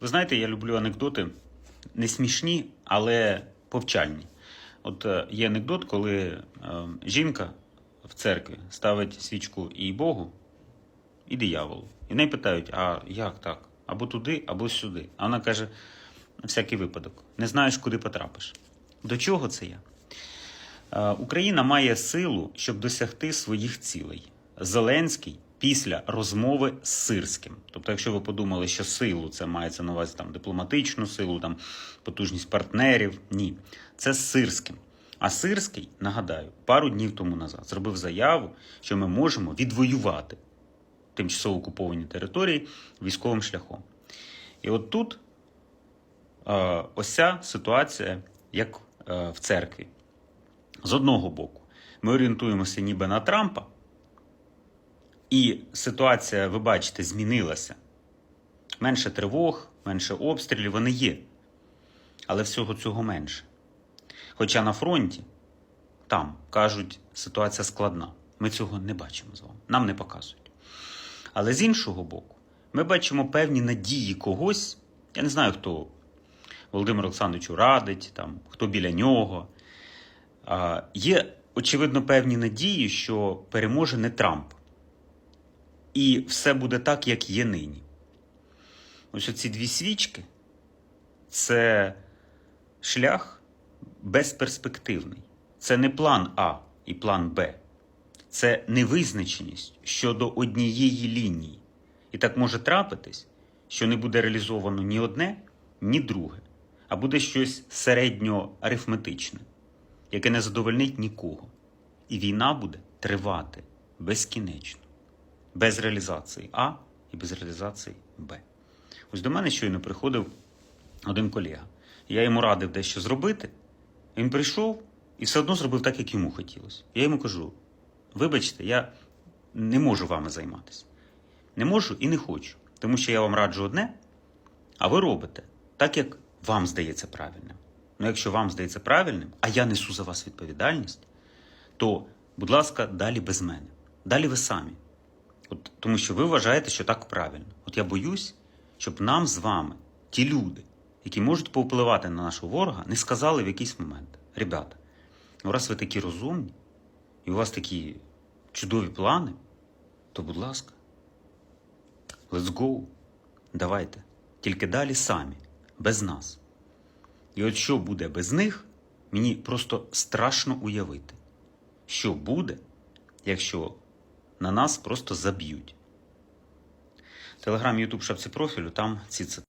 Ви знаєте, я люблю анекдоти не смішні, але повчальні. От е, є анекдот, коли е, жінка в церкві ставить свічку і Богу, і дияволу. І неї питають: а як так? Або туди, або сюди. А вона каже: всякий випадок, не знаєш, куди потрапиш. До чого це я? Е, Україна має силу, щоб досягти своїх цілей. Зеленський після розмови з Сирським. Тобто, якщо ви подумали, що силу це мається на увазі там дипломатичну силу, там потужність партнерів. Ні, це з Сирським. А Сирський, нагадаю, пару днів тому назад зробив заяву, що ми можемо відвоювати тимчасово окуповані території військовим шляхом. І от тут е, ось ця ситуація, як е, в церкві. З одного боку, ми орієнтуємося ніби на Трампа, і ситуація, ви бачите, змінилася. Менше тривог, менше обстрілів, вони є. Але всього цього менше. Хоча на фронті, там кажуть, ситуація складна. Ми цього не бачимо з вами. Нам не показують. Але з іншого боку, ми бачимо певні надії когось. Я не знаю, хто Володимир Олександровичу радить, там, хто біля нього. Є, очевидно, певні надії, що переможе не Трамп. І все буде так, як є нині. Ось оці дві свічки це шлях безперспективний. Це не план А і план Б. Це невизначеність щодо однієї лінії. І так може трапитись, що не буде реалізовано ні одне, ні друге, а буде щось середньоарифметичне, яке не задовольнить нікого. І війна буде тривати безкінечно, без реалізації А і без реалізації Б. Ось до мене щойно приходив один колега. Я йому радив дещо зробити. Він прийшов і все одно зробив так, як йому хотілося. Я йому кажу: вибачте, я не можу вами займатися. Не можу і не хочу. Тому що я вам раджу одне, а ви робите так, як вам здається правильним. Ну, якщо вам здається правильним, а я несу за вас відповідальність, то, будь ласка, далі без мене. Далі ви самі. От, тому що ви вважаєте, що так правильно. От я боюсь, щоб нам з вами, ті люди, які можуть повпливати на нашого ворога, не сказали в якийсь момент: ребята, ну раз ви такі розумні, і у вас такі чудові плани, то, будь ласка, let's go. Давайте. Тільки далі самі, без нас. І от що буде без них, мені просто страшно уявити, що буде, якщо на нас просто заб'ють. Телеграм, Ютуб, шапці профілю, там ці цитати.